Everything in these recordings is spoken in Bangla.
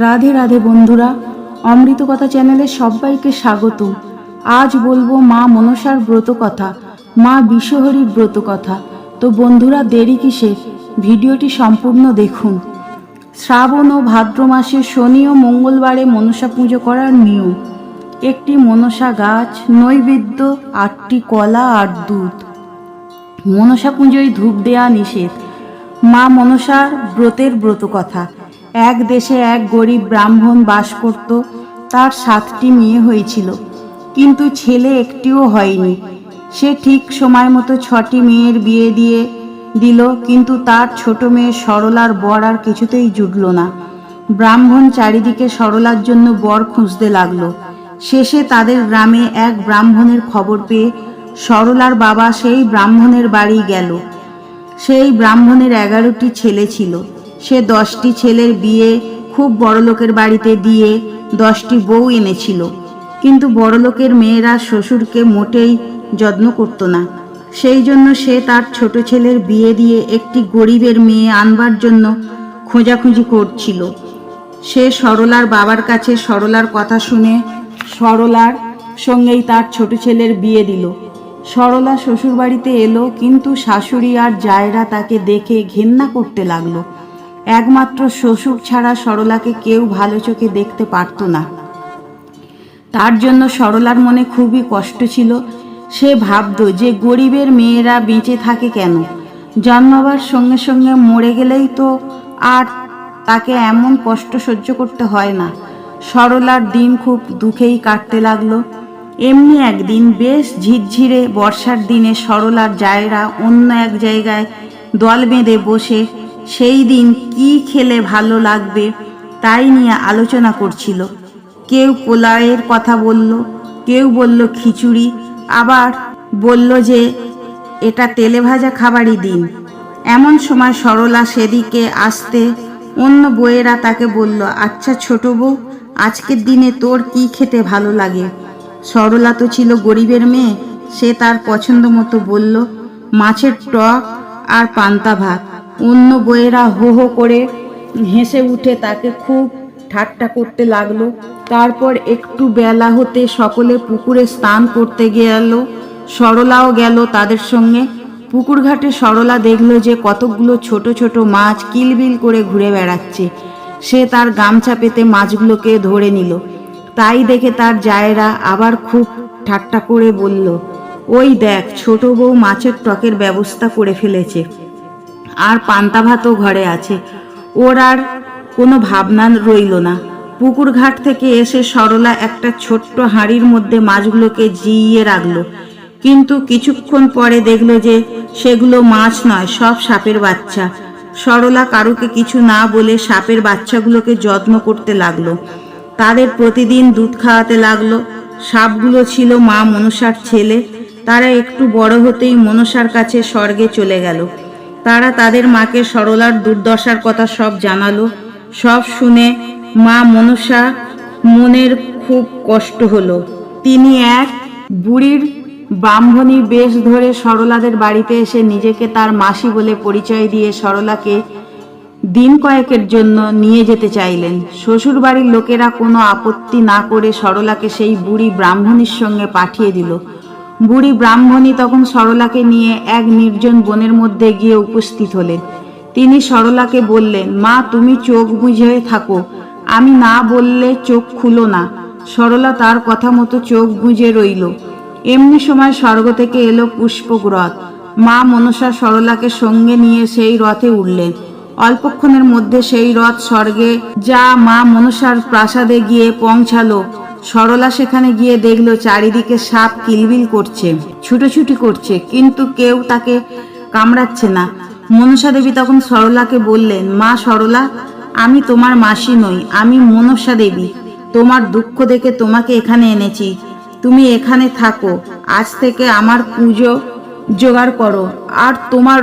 রাধে রাধে বন্ধুরা অমৃত কথা চ্যানেলে সবাইকে স্বাগত। আজ বলব মা মনসার ব্রত কথা মা বিশ্বহরির ব্রত কথা তো বন্ধুরা, দেরি কিসে ভিডিওটি সম্পূর্ণ দেখুন। শ্রাবণ ও ভাদ্র মাসে শনি ও মঙ্গলবারে মনসা পুজো করার নিয়ম। একটি মনসা গাছ, নৈবেদ্য, আটটি কলা, আর দুধ। মনসা পুজোয় ধূপ দেয়া নিষেধ। মা মনসার ব্রতের ব্রত কথা এক দেশে এক গরিব ব্রাহ্মণ বাস করত, তার সাতটি মেয়ে হয়েছিল। কিন্তু ছেলে একটিও হয়নি। সে ঠিক সময় মতো ছটি মেয়ের বিয়ে দিয়ে দিল, কিন্তু তার ছোট মেয়ে সরলার বর আর কিছুতেই জুটল না। ব্রাহ্মণ চারিদিকে সরলার জন্য বর খুঁজতে লাগল। শেষে তাদের গ্রামে এক ব্রাহ্মণের খবর পেয়ে সরলার বাবা সেই ব্রাহ্মণের বাড়ি গেল। সেই ব্রাহ্মণের এগারোটি ছেলে ছিল। সে দশটি ছেলের বিয়ে খুব বড়লোকের বাড়িতে দিয়ে দশটি বউ এনেছিল। কিন্তু বড়লোকের মেয়েরা শ্বশুরকে মোটেই যত্ন করত না। সেই জন্য সে তার ছোট ছেলের বিয়ে দিয়ে একটি গরিবের মেয়ে আনবার জন্য খোঁজাখুঁজি করছিল। সে সরলার বাবার কাছে সরলার কথা শুনে সরলার সঙ্গেই তার ছোট ছেলের বিয়ে দিল। সরলা শ্বশুরবাড়িতে এলো, কিন্তু শাশুড়ি আর জায়রা তাকে দেখে ঘেন্না করতে লাগল। একমাত্র শ্বশুর ছাড়া সরলাকে কেউ ভালো চোখে দেখতে পারত না। তার জন্য সরলার মনে খুবই কষ্ট ছিল। সে ভাবত যে গরিবের মেয়েরা বেঁচে থাকে কেন? জন্মাবার সঙ্গে সঙ্গে মরে গেলেই তো আর তাকে এমন কষ্ট সহ্য করতে হয় না। সরলার দিন খুব দুঃখেই কাটতে লাগল। এমনি একদিন বেশ ঝিরঝিরে বর্ষার দিনে সরলার জায়রা অন্য এক জায়গায় দল বেঁধে বসে সেই দিন কি খেলে ভালো লাগবে তাই নিয়ে আলোচনা করছিল। কেউ পোলাওয়ের কথা বলল, কেউ বলল খিচুড়ি, আবার বলল যে, এটা তেলে ভাজা খাবারই দিন। এমন সময় সরলা সেদিকে আসতে অন্য বউয়েরা তাকে বলল আচ্ছা ছোট বউ, আজকের দিনে তোর কি খেতে ভালো লাগে? সরলা তো ছিল গরিবের মেয়ে, সে তার পছন্দ মতো বলল, মাছের টক আর পান্তা ভাত। অন্য বইয়েরা হো হো করে হেসে উঠে তাকে খুব ঠাট্টা করতে লাগল। তারপর একটু বেলা হতে সকলে পুকুরে স্নান করতে গেল। সরলাও গেল তাদের সঙ্গে। পুকুর ঘাটে সরলা দেখল যে কতকগুলো ছোট ছোট মাছ কিলবিল করে ঘুরে বেড়াচ্ছে। সে তার গামছা পেতে মাছগুলোকে ধরে নিল। তাই দেখে তার জায়েরা আবার খুব ঠাট্টা করে বলল, ওই দেখ, ছোট বউ মাছের টকের ব্যবস্থা করে ফেলেছে। আর পান্তা ভাতও ঘরে আছে। ওর আর কোনো ভাবনা রইল না। পুকুর ঘাট থেকে এসে সরলা একটা ছোট্ট হাঁড়ির মধ্যে মাছগুলোকে জিইয়ে রাখল। কিন্তু কিছুক্ষণ পরে দেখল যে সেগুলো মাছ নয়, সব সাপের বাচ্চা। সরলা কারুকে কিছু না বলে সাপের বাচ্চাগুলোকে যত্ন করতে লাগল। তাদের প্রতিদিন দুধ খাওয়াতে লাগল। সাপগুলো ছিল মা মনসার ছেলে। তারা একটু বড় হতেই মনসার কাছে স্বর্গে চলে গেল। তারা তাদের মাকে সরলার দুর্দশার কথা সব জানালো। সব শুনে মা মনসা মনের খুব কষ্ট হলো। তিনি এক বুড়ির ব্রাহ্মণী বেশ ধরে সরলাদের বাড়িতে এসে নিজেকে তার মাসি বলে পরিচয় দিয়ে সরলাকে দিন কয়েকের জন্য নিয়ে যেতে চাইলেন। শ্বশুর বাড়ির লোকেরা কোনো আপত্তি না করে সরলাকে সেই বুড়ি ব্রাহ্মণীর সঙ্গে পাঠিয়ে দিল। বুড়ি ব্রাহ্মণী তখন সরলাকে নিয়ে এক নির্জন বনের মধ্যে গিয়ে উপস্থিত হলেন। তিনি সরলাকে বললেন, মা, তুমি চোখ বুঝে থাকো। আমি না বললে চোখ খুলো না। সরলা তার কথা মতো চোখ বুঝে রইল। এমনি সময় স্বর্গ থেকে এলো পুষ্পক রথ মা মনসা সরলাকে সঙ্গে নিয়ে সেই রথে উঠলেন। অল্পক্ষণের মধ্যে সেই রথ স্বর্গে যা মা মনসার প্রাসাদে গিয়ে পৌঁছালো। সরলা সেখানে গিয়ে দেখল চারিদিকে সাপ কিলবিল করছে, ছুটোছুটি করছে, কিন্তু কেউ তাকে কামড়াচ্ছে না। মনসা দেবী তখন সরলাকে বললেন, মা সরলা, আমি তোমার মাসি নই, আমি মনসা দেবী। তোমার দুঃখ দেখে তোমাকে এখানে এনেছি। তুমি এখানে থাকো, আজ থেকে আমার পুজো জোগাড় করো। আর তোমার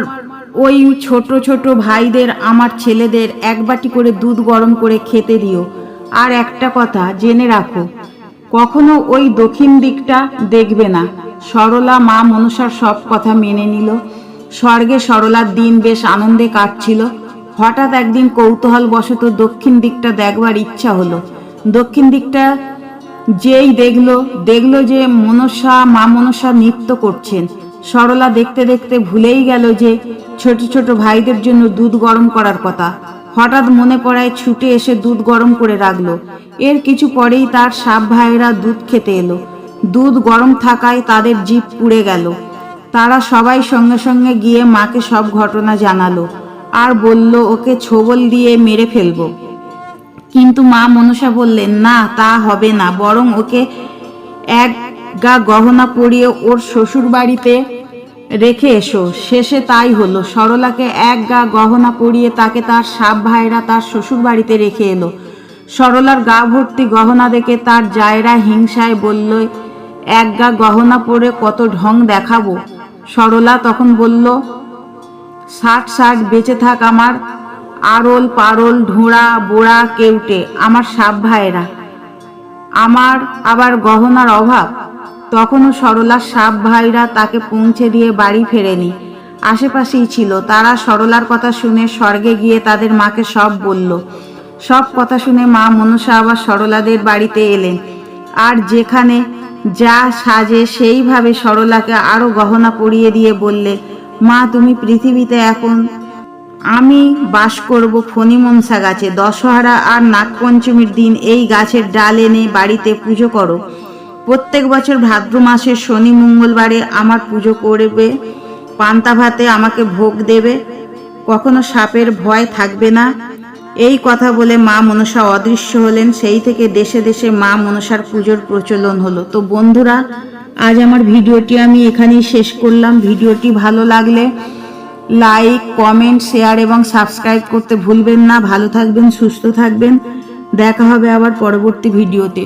ওই ছোট ছোট ভাইদের, আমার ছেলেদের এক বাটি করে দুধ গরম করে খেতে দিও। আর একটা কথা জেনে রাখো, কখনো ওই দক্ষিণ দিকটা দেখবে না। সরলা মা মনসার সব কথা মেনে নিল। স্বর্গে সরলার দিন বেশ আনন্দে কাটছিল। হঠাৎ একদিন কৌতূহল বশত দক্ষিণ দিকটা দেখবার ইচ্ছা হলো। দক্ষিণ দিকটা যেই দেখল দেখল যে মনসা, মা মনসা নৃত্য করছেন। সরলা দেখতে দেখতে ভুলেই গেল যে ছোট ছোট ভাইদের জন্য দুধ গরম করার কথা। হঠাৎ মনে পড়ায় ছুটে এসে দুধ গরম করে রাখল। এর কিছু পরেই তার সাপ ভাইয়েরা দুধ খেতে এলো। দুধ গরম থাকায় তাদের জিভ পুড়ে গেল। তারা সবাই সঙ্গে সঙ্গে গিয়ে মাকে সব ঘটনা জানালো আর বলল, ওকে ছোবল দিয়ে মেরে ফেলব। কিন্তু মা মনসা বললেন, না, তা হবে না। বরং ওকে এক গা গহনা পরিয়ে ওর শ্বশুর বাড়িতে রেখে এসো। শেষে তাই হলো। সরলাকে এক গা গহনা পরিয়ে তাকে তার সাপ ভাইরা তার শ্বশুর বাড়িতে রেখে এলো। সরলার গা ভর্তি গহনা দেখে তার জায়রা হিংসায় বলল, এক গা গহনা পরে কত ঢং দেখাবো? সরলা তখন বলল, ষাট ষাট বেঁচে থাক আমার। আরল পারল ঢোঁড়া, বোড়া, কেউটে, আমার সাপ ভাইয়েরা আমার আবার গহনার অভাব? তখনও সরলার সাপ ভাইরা তাকে পৌঁছে দিয়ে বাড়ি ফেরেনি। আশেপাশেই ছিল। তারা সরলার কথা শুনে স্বর্গে গিয়ে তাদের মাকে সব বলল। সব কথা শুনে মা মনসা আবার সরলাদের বাড়িতে এলেন। আর যেখানে যা সাজে সেইভাবে সরলাকে আরও গহনা পরিয়ে দিয়ে বললে, মা, তুমি পৃথিবীতে এখন আমি বাস করব ফণি মনসা গাছে। দশহরা আর নাগপঞ্চমীর দিন এই গাছের ডাল এনে বাড়িতে পুজো করো। প্রত্যেক বছর ভাদ্র মাসের শনি মঙ্গলবারে আমার পুজো করবে, পান্তা ভাতে আমাকে ভোগ দেবে, কখনো সাপের ভয় থাকবে না। এই কথা বলে মা মনসা অদৃশ্য হলেন, সেই থেকে দেশে দেশে মা মনসার পুজোর প্রচলন হলো। তো বন্ধুরা, আজ আমার ভিডিওটি আমি এখানেই শেষ করলাম। ভিডিওটি ভালো লাগলে লাইক, কমেন্ট, শেয়ার এবং সাবস্ক্রাইব করতে ভুলবেন না। ভালো থাকবেন, সুস্থ থাকবেন। দেখা হবে আবার পরবর্তী ভিডিওতে।